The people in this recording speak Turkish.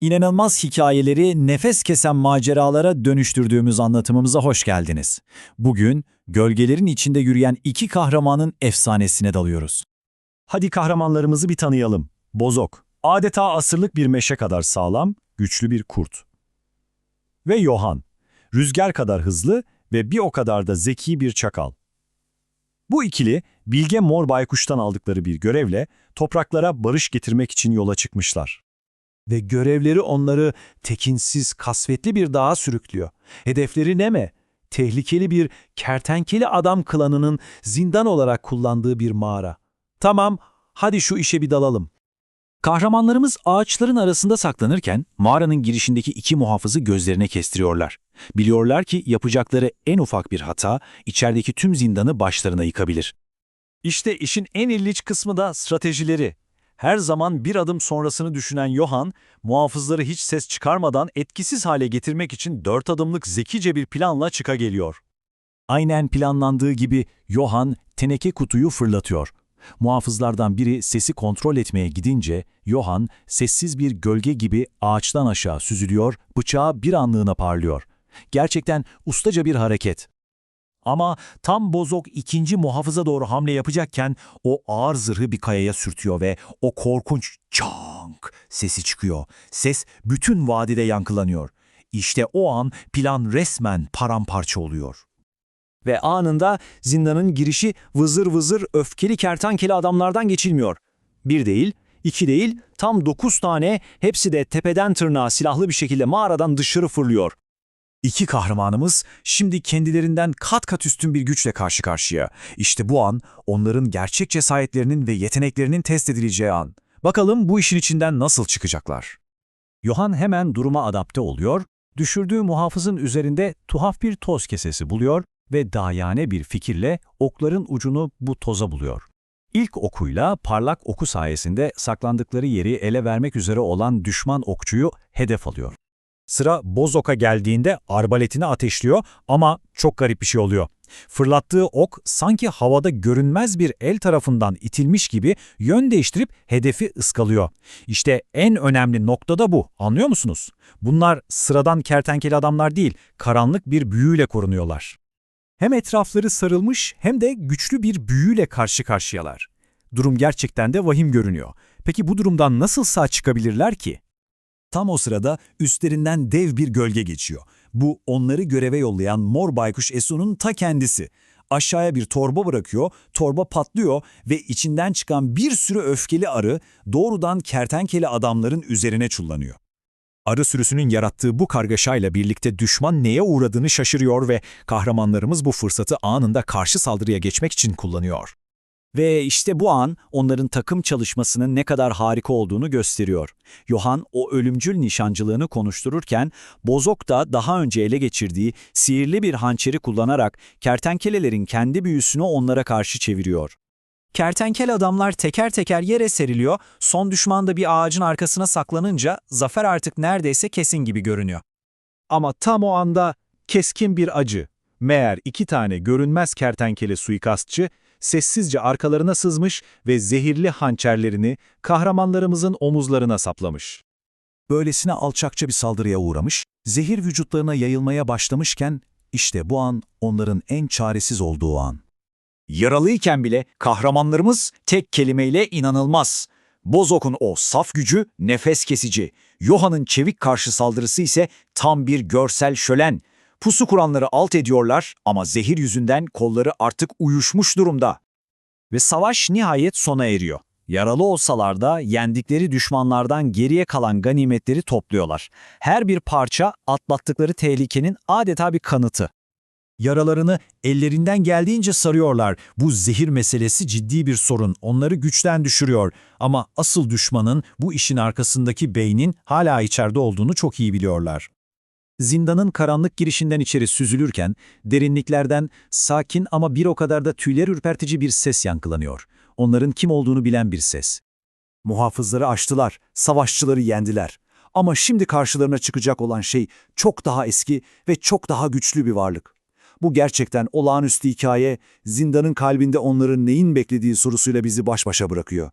İnanılmaz hikayeleri nefes kesen maceralara dönüştürdüğümüz anlatımımıza hoş geldiniz. Bugün gölgelerin içinde yürüyen iki kahramanın efsanesine dalıyoruz. Hadi kahramanlarımızı bir tanıyalım. Bozok, adeta asırlık bir meşe kadar sağlam, güçlü bir kurt. Ve Yohan, rüzgar kadar hızlı ve bir o kadar da zeki bir çakal. Bu ikili, Bilge Mor Baykuş'tan aldıkları bir görevle topraklara barış getirmek için yola çıkmışlar. Ve görevleri onları tekinsiz, kasvetli bir dağa sürüklüyor. Hedefleri ne mi? Tehlikeli bir kertenkele adam klanının zindan olarak kullandığı bir mağara. Tamam, hadi şu işe bir dalalım. Kahramanlarımız ağaçların arasında saklanırken mağaranın girişindeki iki muhafızı gözlerine kestiriyorlar. Biliyorlar ki yapacakları en ufak bir hata içerideki tüm zindanı başlarına yıkabilir. İşte işin en ilginç kısmı da stratejileri. Her zaman bir adım sonrasını düşünen Johan, muhafızları hiç ses çıkarmadan etkisiz hale getirmek için dört adımlık zekice bir planla çıka geliyor. Aynen planlandığı gibi Johan teneke kutuyu fırlatıyor. Muhafızlardan biri sesi kontrol etmeye gidince Johan sessiz bir gölge gibi ağaçtan aşağı süzülüyor, bıçağı bir anlığına parlıyor. Gerçekten ustaca bir hareket. Ama tam Bozok ikinci muhafıza doğru hamle yapacakken o ağır zırhı bir kayaya sürtüyor ve o korkunç çank sesi çıkıyor. Ses bütün vadide yankılanıyor. İşte o an plan resmen paramparça oluyor. Ve anında zindanın girişi vızır vızır öfkeli kertenkele adamlardan geçilmiyor. Bir değil, iki değil, tam dokuz tane hepsi de tepeden tırnağa silahlı bir şekilde mağaradan dışarı fırlıyor. İki kahramanımız şimdi kendilerinden kat kat üstün bir güçle karşı karşıya. İşte bu an onların gerçek cesaretlerinin ve yeteneklerinin test edileceği an. Bakalım bu işin içinden nasıl çıkacaklar? Johan hemen duruma adapte oluyor, düşürdüğü muhafızın üzerinde tuhaf bir toz kesesi buluyor ve dayane bir fikirle okların ucunu bu toza buluyor. İlk okuyla parlak oku sayesinde saklandıkları yeri ele vermek üzere olan düşman okçuyu hedef alıyor. Sıra Bozok'a geldiğinde arbaletini ateşliyor ama çok garip bir şey oluyor. Fırlattığı ok sanki havada görünmez bir el tarafından itilmiş gibi yön değiştirip hedefi ıskalıyor. İşte en önemli nokta da bu, anlıyor musunuz? Bunlar sıradan kertenkele adamlar değil, karanlık bir büyüyle korunuyorlar. Hem etrafları sarılmış hem de güçlü bir büyüyle karşı karşıyalar. Durum gerçekten de vahim görünüyor. Peki bu durumdan nasıl sağ çıkabilirler ki? Tam o sırada üstlerinden dev bir gölge geçiyor. Bu onları göreve yollayan mor baykuş Esu'nun ta kendisi. Aşağıya bir torba bırakıyor, torba patlıyor ve içinden çıkan bir sürü öfkeli arı doğrudan kertenkele adamların üzerine çullanıyor. Arı sürüsünün yarattığı bu kargaşayla birlikte düşman neye uğradığını şaşırıyor ve kahramanlarımız bu fırsatı anında karşı saldırıya geçmek için kullanıyor. Ve işte bu an onların takım çalışmasının ne kadar harika olduğunu gösteriyor. Johan o ölümcül nişancılığını konuştururken Bozok da daha önce ele geçirdiği sihirli bir hançeri kullanarak kertenkelelerin kendi büyüsünü onlara karşı çeviriyor. Kertenkele adamlar teker teker yere seriliyor, son düşman da bir ağacın arkasına saklanınca zafer artık neredeyse kesin gibi görünüyor. Ama tam o anda keskin bir acı. Meğer iki tane görünmez kertenkele suikastçı sessizce arkalarına sızmış ve zehirli hançerlerini kahramanlarımızın omuzlarına saplamış. Böylesine alçakça bir saldırıya uğramış, zehir vücutlarına yayılmaya başlamışken işte bu an onların en çaresiz olduğu an. Yaralıyken bile kahramanlarımız tek kelimeyle inanılmaz. Bozok'un o saf gücü nefes kesici. Johann'ın çevik karşı saldırısı ise tam bir görsel şölen. Pusu kuranları alt ediyorlar ama zehir yüzünden kolları artık uyuşmuş durumda. Ve savaş nihayet sona eriyor. Yaralı olsalar da yendikleri düşmanlardan geriye kalan ganimetleri topluyorlar. Her bir parça atlattıkları tehlikenin adeta bir kanıtı. Yaralarını ellerinden geldiğince sarıyorlar. Bu zehir meselesi ciddi bir sorun. Onları güçten düşürüyor. Ama asıl düşmanın bu işin arkasındaki beynin hala içeride olduğunu çok iyi biliyorlar. Zindanın karanlık girişinden içeri süzülürken derinliklerden sakin ama bir o kadar da tüyler ürpertici bir ses yankılanıyor. Onların kim olduğunu bilen bir ses. Muhafızları aştılar, savaşçıları yendiler. Ama şimdi karşılarına çıkacak olan şey çok daha eski ve çok daha güçlü bir varlık. Bu gerçekten olağanüstü hikaye, zindanın kalbinde onların neyin beklediği sorusuyla bizi baş başa bırakıyor.